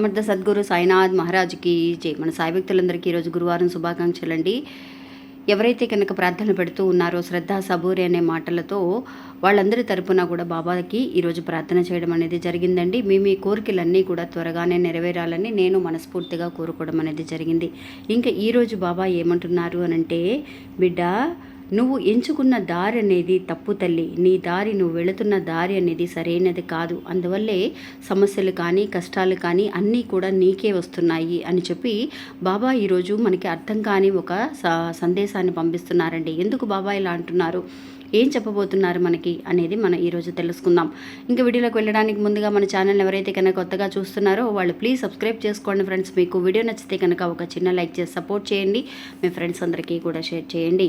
సమర్థ సద్గురు సాయినాథ్ మహారాజ్కి జై. మన సాయి భక్తులందరికీ ఈరోజు గురువారం శుభాకాంక్షలు అండి ఎవరైతే కనుక ప్రార్థన పెడుతూ ఉన్నారో శ్రద్ధ సబూరి అనే మాటలతో వాళ్ళందరి తరపున కూడా బాబాకి ఈరోజు ప్రార్థన చేయడం అనేది జరిగిందండి. మీ మీ కోరికలన్నీ కూడా త్వరగానే నెరవేరాలని నేను మనస్ఫూర్తిగా కోరుకోవడం అనేది జరిగింది. ఇంకా ఈరోజు బాబా ఏమంటున్నారు అనంటే బిడ్డ నువ్వు ఎంచుకున్న దారి అనేది తప్పు తల్లి. నీ దారి నువ్వు వెళుతున్న దారి అనేది సరైనది కాదు. అందువల్లే సమస్యలు కానీ కష్టాలు కానీ అన్నీ కూడా నీకే వస్తున్నాయి అని చెప్పి బాబా ఈరోజు మనకి అర్థం కాని ఒక సందేశాన్ని పంపిస్తున్నారండి. ఎందుకు బాబా ఇలా అంటున్నారు? ఏం చెప్పబోతున్నారు మనకి అనేది మనం ఈరోజు తెలుసుకుందాం. ఇంకా వీడియోలోకి వెళ్ళడానికి ముందుగా మన ఛానల్ ఎవరైతే కనుక కొత్తగా చూస్తున్నారో వాళ్ళు ప్లీజ్ సబ్స్క్రైబ్ చేసుకోండి ఫ్రెండ్స్. మీకు వీడియో నచ్చితే కనుక ఒక చిన్న లైక్ చేసి సపోర్ట్ చేయండి. మీ ఫ్రెండ్స్ అందరికీ కూడా షేర్ చేయండి.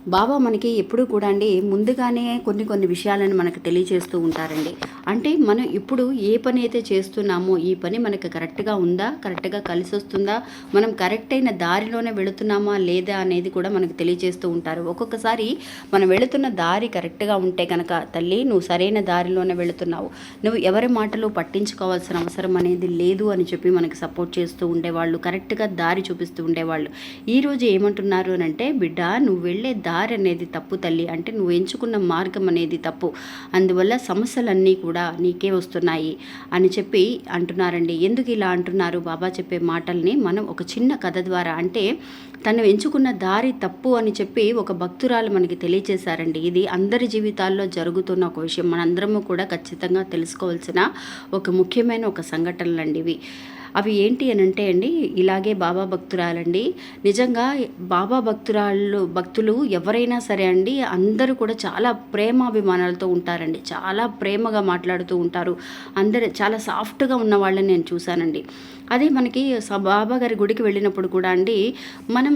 బాబా మనకి ఎప్పుడు కూడా అండి ముందుగానే కొన్ని కొన్ని విషయాలను మనకు తెలియజేస్తూ ఉంటారండి. అంటే మనం ఇప్పుడు ఏ పని అయితే చేస్తున్నామో ఈ పని మనకు కరెక్ట్గా ఉందా? కరెక్ట్గా కలిసి వస్తుందా మనం కరెక్ట్ అయిన దారిలోనే వెళుతున్నామా లేదా అనేది కూడా మనకు తెలియజేస్తూ ఉంటారు. ఒక్కొక్కసారి మనం వెళుతున్న దారి కరెక్ట్గా ఉంటే కనుక తల్లి నువ్వు సరైన దారిలోనే వెళుతున్నావు. నువ్వు ఎవరి మాటలు పట్టించుకోవాల్సిన అవసరం అనేది లేదు అని చెప్పి మనకి సపోర్ట్ చేస్తూ ఉండేవాళ్ళు కరెక్ట్గా దారి చూపిస్తూ ఉండేవాళ్ళు. ఈరోజు ఏమంటున్నారు అని అంటే బిడ్డ నువ్వు వెళ్ళే దారి అనేది తప్పు తల్లి. అంటే నువ్వు ఎంచుకున్న మార్గం అనేది తప్పు. అందువల్ల సమస్యలన్నీ కూడా నీకే వస్తున్నాయి అని చెప్పి అంటున్నారండి. ఎందుకు ఇలా అంటున్నారు? బాబా చెప్పే మాటల్ని మనం ఒక చిన్న కథ ద్వారా. అంటే తను ఎంచుకున్న దారి తప్పు అని చెప్పి ఒక భక్తురాలు మనకి తెలియజేశారండి. ఇది అందరి జీవితాల్లో జరుగుతున్న ఒక విషయం. మనందరము కూడా ఖచ్చితంగా తెలుసుకోవాల్సిన ఒక ముఖ్యమైన ఒక సంఘటనలండి ఇవి. అవి ఏంటి అని అంటే అండి ఇలాగే బాబా భక్తురాలండి. నిజంగా బాబా భక్తురాళ్ళు భక్తులు ఎవరైనా సరే అండి అందరూ కూడా చాలా ప్రేమాభిమానాలతో ఉంటారండి. చాలా ప్రేమగా మాట్లాడుతూ ఉంటారు. అందరు చాలా సాఫ్ట్గా ఉన్న వాళ్ళని నేను చూశానండి. అదే మనకి బాబా గారి గుడికి వెళ్ళినప్పుడు కూడా అండి మనం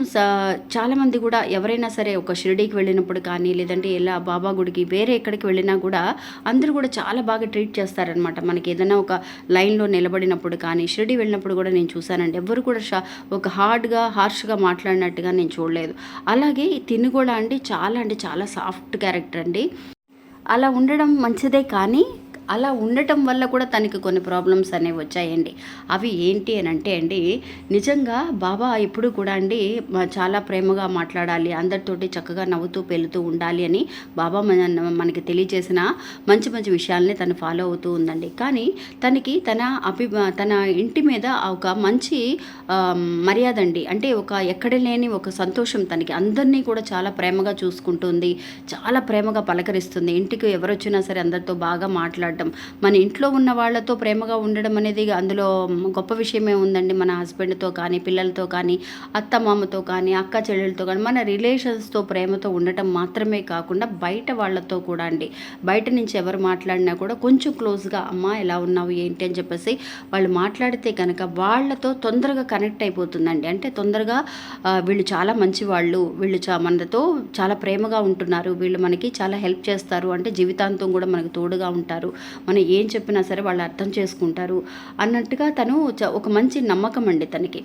చాలామంది కూడా ఎవరైనా సరే ఒక షిరిడీకి వెళ్ళినప్పుడు కానీ లేదంటే ఇలా బాబా గుడికి వేరే ఎక్కడికి వెళ్ళినా కూడా అందరూ కూడా చాలా బాగా ట్రీట్ చేస్తారనమాట మనకి ఏదైనా ఒక లైన్లో నిలబడినప్పుడు కానీ షిరిడి వెళ్ళినప్పుడు కూడా నేను చూశానండి. ఎవరు కూడా షా ఒక హార్డ్గా హార్ష్గా మాట్లాడినట్టుగా నేను చూడలేదు. అలాగే తిని కూడా అండి చాలా అంటే చాలా సాఫ్ట్ క్యారెక్టర్ అండి. అలా ఉండడం మంచిదే కానీ అలా ఉండటం వల్ల కూడా తనకి కొన్ని ప్రాబ్లమ్స్ అనేవి వచ్చాయండి. అవి ఏంటి అని అంటే అండి నిజంగా బాబా ఎప్పుడు కూడా అండి చాలా ప్రేమగా మాట్లాడాలి అందరితోటి చక్కగా నవ్వుతూ పెళ్తూ ఉండాలి అని బాబా మన మనకి తెలియజేసిన మంచి మంచి విషయాలని తను ఫాలో అవుతూ ఉందండి. కానీ తనకి తన అభి తన ఇంటి మీద ఒక మంచి మర్యాద అండి. అంటే ఒక ఎక్కడ లేని ఒక సంతోషం తనకి. అందరినీ కూడా చాలా ప్రేమగా చూసుకుంటుంది చాలా ప్రేమగా పలకరిస్తుంది. ఇంటికి ఎవరొచ్చినా సరే అందరితో బాగా మాట్లాడు మాట్లాడడం మన ఇంట్లో ఉన్న వాళ్ళతో ప్రేమగా ఉండడం అనేది అందులో గొప్ప విషయమే ఉందండి. మన హస్బెండ్తో కానీ పిల్లలతో కానీ అత్త మామతో కానీ అక్క చెల్లెలతో కానీ మన రిలేషన్స్తో ప్రేమతో ఉండటం మాత్రమే కాకుండా బయట వాళ్ళతో కూడా అండి. బయట నుంచి ఎవరు మాట్లాడినా కూడా కొంచెం క్లోజ్గా అమ్మ ఎలా ఉన్నావు? ఏంటి? అని చెప్పేసి వాళ్ళు మాట్లాడితే కనుక వాళ్ళతో తొందరగా కనెక్ట్ అయిపోతుందండి. అంటే తొందరగా వీళ్ళు చాలా మంచి వాళ్ళు వీళ్ళు చా మనతో చాలా ప్రేమగా ఉంటున్నారు. వీళ్ళు మనకి చాలా హెల్ప్ చేస్తారు. అంటే జీవితాంతం కూడా మనకు తోడుగా ఉంటారు. మనం ఏం చెప్పినా సరే వాళ్ళు అర్థం చేసుకుంటారు అన్నట్టుగా తను చ- ఒక మంచి నమ్మకం అండి తనకి.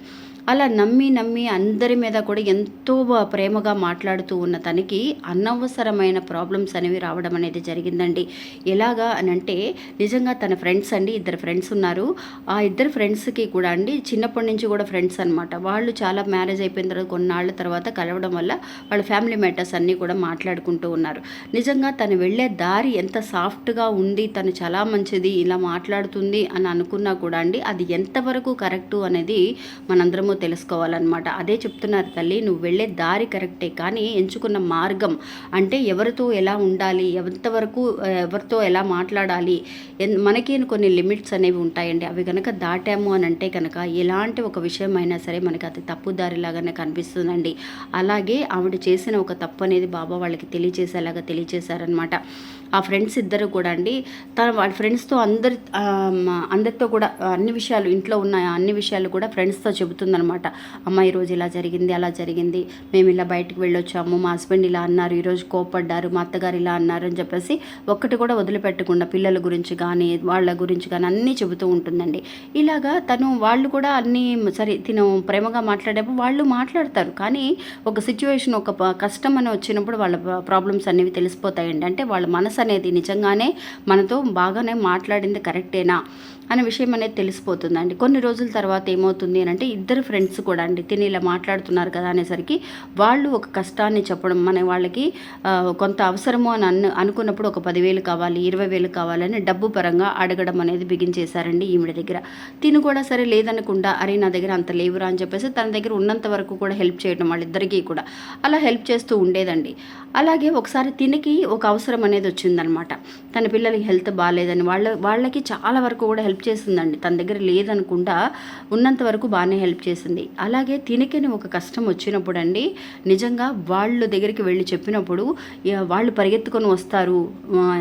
అలా నమ్మి నమ్మి అందరి మీద కూడా ఎంతో ప్రేమగా మాట్లాడుతూ ఉన్న తనకి అనవసరమైన ప్రాబ్లమ్స్ అనేవి రావడం అనేది జరిగిందండి. ఎలాగా అని అంటే నిజంగా తన ఫ్రెండ్స్ అండి ఇద్దరు ఫ్రెండ్స్ ఉన్నారు. ఆ ఇద్దరు ఫ్రెండ్స్కి కూడా అండి చిన్నప్పటి నుంచి కూడా ఫ్రెండ్స్ అనమాట వాళ్ళు చాలా మ్యారేజ్ అయిపోయిన తర్వాత కొన్నాళ్ళ తర్వాత కలవడం వల్ల వాళ్ళ ఫ్యామిలీ మ్యాటర్స్ అన్నీ కూడా మాట్లాడుకుంటూ ఉన్నారు. నిజంగా తను వెళ్ళే దారి ఎంత సాఫ్ట్గా ఉంది తను చాలా మంచిది ఇలా మాట్లాడుతుంది అని అనుకున్నా కూడా అండి అది ఎంతవరకు కరెక్టు అనేది మనందరము తెలుసుకోవాలన్నమాట. అదే చెప్తున్నారు తల్లి నువ్వు వెళ్ళే దారి కరెక్టే కానీ ఎంచుకున్న మార్గం అంటే ఎవరితో ఎలా ఉండాలి ఎంతవరకు ఎవరితో ఎలా మాట్లాడాలి ఎన్- మనకి కొన్ని లిమిట్స్ అనేవి ఉంటాయండి. అవి కనుక దాటాము అని అంటే కనుక ఎలాంటి ఒక విషయం అయినా సరే మనకి అది తప్పుదారిలాగానే కనిపిస్తుందండి. అలాగే ఆవిడ చేసిన ఒక తప్పు అనేది బాబా వాళ్ళకి తెలియజేసేలాగా తెలియజేశారనమాట ఆ ఫ్రెండ్స్ ఇద్దరు కూడా అండి. తన వాళ్ళ ఫ్రెండ్స్తో అందరి అందరితో కూడా అన్ని విషయాలు ఇంట్లో ఉన్న అన్ని విషయాలు కూడా ఫ్రెండ్స్తో చెబుతుందనమాట అమ్మ ఈరోజు ఇలా జరిగింది అలా జరిగింది మేము ఇలా బయటకు వెళ్ళొచ్చాము మా హస్బెండ్ ఇలా అన్నారు ఈరోజు కోపడ్డారు మా అత్తగారు ఇలా అన్నారు అని చెప్పేసి ఒక్కటి కూడా వదిలిపెట్టకుండా పిల్లల గురించి కానీ వాళ్ళ గురించి కానీ అన్నీ చెబుతూ ఉంటుందండి. ఇలాగా తను వాళ్ళు కూడా అన్నీ సరే తిను ప్రేమగా మాట్లాడేప్పుడు వాళ్ళు మాట్లాడతారు. కానీ ఒక సిచ్యువేషన్ ఒక కష్టం అని వచ్చినప్పుడు వాళ్ళ ప్రాబ్లమ్స్ అనేవి తెలిసిపోతాయండి. అంటే వాళ్ళ మనసు అనేది నిజంగానే మనతో బాగానే మాట్లాడింది కరెక్టేనా? అనే విషయం అనేది తెలిసిపోతుందండి. కొన్ని రోజుల తర్వాత ఏమవుతుంది అని అంటే ఇద్దరు ఫ్రెండ్స్ కూడా అండి తిని ఇలా మాట్లాడుతున్నారు కదా అనేసరికి వాళ్ళు ఒక కష్టాన్ని చెప్పడం మన వాళ్ళకి కొంత అవసరము అని అను అనుకున్నప్పుడు ఒక పదివేలు కావాలి ఇరవై వేలు కావాలని డబ్బు పరంగా అడగడం అనేది బిగించేశారండి ఈవిడ దగ్గర. తిను కూడా సరే లేదనకుండా అరే నా దగ్గర అంత లేవురా అని చెప్పేసి తన దగ్గర ఉన్నంత వరకు కూడా హెల్ప్ చేయడం వాళ్ళిద్దరికీ కూడా. అలా హెల్ప్ చేస్తూ ఉండేదండి. అలాగే ఒకసారి తినికి ఒక అవసరం అనేది వచ్చిందనమాట. తన పిల్లలకి హెల్త్ బాగాలేదని వాళ్ళ వాళ్ళకి చాలా వరకు కూడా హెల్ప్ చేసిందండి తన దగ్గర లేదనుకుండా ఉన్నంత వరకు బాగానే హెల్ప్ చేసింది. అలాగే తినకని ఒక కష్టం వచ్చినప్పుడు అండి నిజంగా వాళ్ళ దగ్గరికి వెళ్ళి చెప్పినప్పుడు వాళ్ళు పరిగెత్తుకొని వస్తారు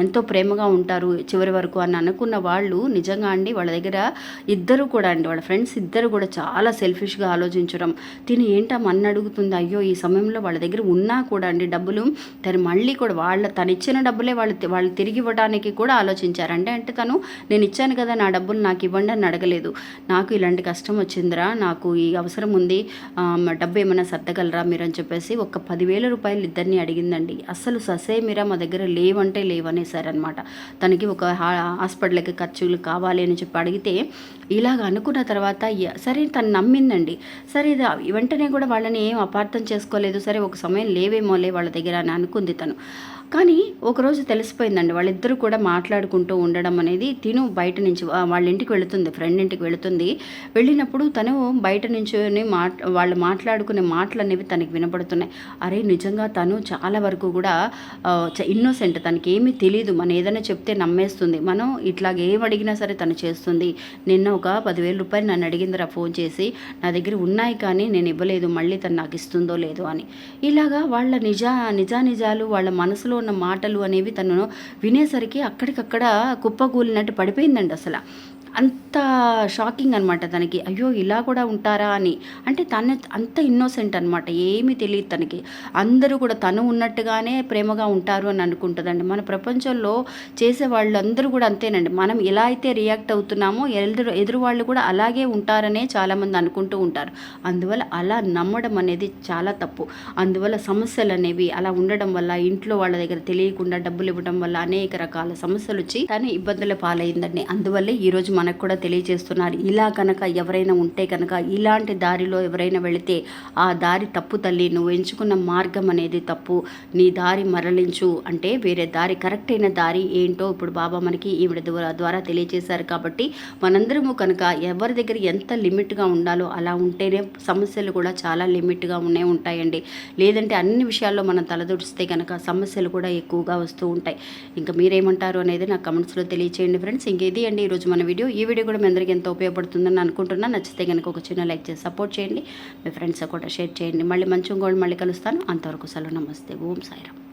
ఎంతో ప్రేమగా ఉంటారు చివరి వరకు అని అనుకున్న వాళ్ళు నిజంగా అండి వాళ్ళ దగ్గర ఇద్దరు కూడా అండి వాళ్ళ ఫ్రెండ్స్ ఇద్దరు కూడా చాలా సెల్ఫిష్గా ఆలోచించడం. తిని ఏంటా మన అడుగుతుంది? అయ్యో ఈ సమయంలో వాళ్ళ దగ్గర ఉన్నా కూడా అండి డబ్బులు తను మళ్ళీ కూడా వాళ్ళ తను ఇచ్చిన డబ్బులే వాళ్ళు వాళ్ళు తిరిగి ఇవ్వడానికి కూడా ఆలోచించారు. అంటే అంటే తను నేను ఇచ్చాను కదా నా డబ్బులు నాకు ఇవ్వండి అని అడగలేదు. నాకు ఇలాంటి కష్టం వచ్చిందిరా నాకు ఈ అవసరం ఉంది. మా డబ్బు ఏమైనా సర్దగలరా మీరు అని చెప్పేసి ఒక పదివేల రూపాయలు ఇద్దరిని అడిగిందండి. అసలు ససేమిరా మా దగ్గర లేవంటే లేవనేసారనమాట తనకి ఒక హాస్పిటల్కి ఖర్చులు కావాలి అని చెప్పి అడిగితే ఇలాగ అనుకున్న తర్వాత సరే తను నమ్మిందండి. సరే ఇది వెంటనే కూడా వాళ్ళని ఏం అపార్థం చేసుకోలేదు. సరే ఒక సమయం లేవేమోలే వాళ్ళ దగ్గర అని అనుకుంది తను. కానీ ఒకరోజు తెలిసిపోయిందండి. వాళ్ళిద్దరూ కూడా మాట్లాడుకుంటూ ఉండడం అనేది తిను బయట నుంచి వాళ్ళ ఇంటికి వెళుతుంది ఫ్రెండ్ ఇంటికి వెళుతుంది. వెళ్ళినప్పుడు తను బయట నుంచి మాట్ వాళ్ళు మాట్లాడుకునే మాటలు అనేవి తనకి వినపడుతున్నాయి అరే నిజంగా తను చాలా వరకు కూడా ఇన్నోసెంట్ తనకి ఏమీ తెలియదు మనం ఏదైనా చెప్తే నమ్మేస్తుంది. మనం ఇట్లాగ ఏం అడిగినా సరే తను చేస్తుంది. నిన్న ఒక పదివేల రూపాయలు నన్ను అడిగిందిరా ఫోన్ చేసి. నా దగ్గర ఉన్నాయి కానీ నేను ఇవ్వలేదు. మళ్ళీ తను నాకు ఇస్తుందో లేదో అని. ఇలాగా వాళ్ళ నిజా నిజానిజాలు వాళ్ళ మనసులో ఉన్న మాటలు అనేవి తను వినేసరికి అక్కడికక్కడ కుప్పకూలినట్టు పడిపోయిందండి అసలు. అంత షాకింగ్ అనమాట తనకి. అయ్యో ఇలా కూడా ఉంటారా అని. అంటే తను అంత ఇన్నోసెంట్ అనమాట ఏమీ తెలియదు తనకి. అందరూ కూడా తను ఉన్నట్టుగానే ప్రేమగా ఉంటారు అని అనుకుంటుందండి. మన ప్రపంచంలో చేసే వాళ్ళందరూ కూడా అంతేనండి. మనం ఎలా అయితే రియాక్ట్ అవుతున్నామో ఎదురు ఎదురు వాళ్ళు కూడా అలాగే ఉంటారనే చాలామంది అనుకుంటూ ఉంటారు. అందువల్ల అలా నమ్మడం అనేది చాలా తప్పు. అందువల్ల సమస్యలు అనేవి అలా ఉండడం వల్ల ఇంట్లో వాళ్ళ దగ్గర తెలియకుండా డబ్బులు ఇవ్వడం వల్ల అనేక రకాల సమస్యలు వచ్చి తను ఇబ్బందుల పాలైందండి. అందువల్లే ఈరోజు మనకు కూడా తెలియజేస్తున్నారు. ఇలా కనుక ఎవరైనా ఉంటే కనుక ఇలాంటి దారిలో ఎవరైనా వెళితే ఆ దారి తప్పు తల్లి నువ్వు ఎంచుకున్న మార్గం అనేది తప్పు. నీ దారి మరలించు. అంటే వేరే దారి కరెక్ట్ అయిన దారి ఏంటో ఇప్పుడు బాబా మనకి ఈవిడ ద్వారా ద్వారా తెలియజేశారు కాబట్టి మనందరము కనుక ఎవరి దగ్గర ఎంత లిమిట్గా ఉండాలో అలా ఉంటేనే సమస్యలు కూడా చాలా లిమిట్గా ఉన్నే ఉంటాయండి. లేదంటే అన్ని విషయాల్లో మనం తలదొడిస్తే కనుక సమస్యలు కూడా ఎక్కువగా వస్తూ ఉంటాయి. ఇంకా మీరేమంటారు అనేది నాకు కమెంట్స్లో తెలియచేయండి ఫ్రెండ్స్. ఇంకేది అండి? ఈరోజు మన వీడియో ఈ వీడియో కూడా మీ అందరికీ ఎంతో ఉపయోగపడుతుందని అనుకుంటున్నాను. నచ్చితే కనుక ఒక చిన్న లైక్ చేసి సపోర్ట్ చేయండి. మీ ఫ్రెండ్స్ కూడా షేర్ చేయండి. మళ్ళీ మంచి ఇంకోటి మళ్ళీ కలుస్తాను. అంతవరకు సెలవు. నమస్తే. ఓం సాయిరామ్.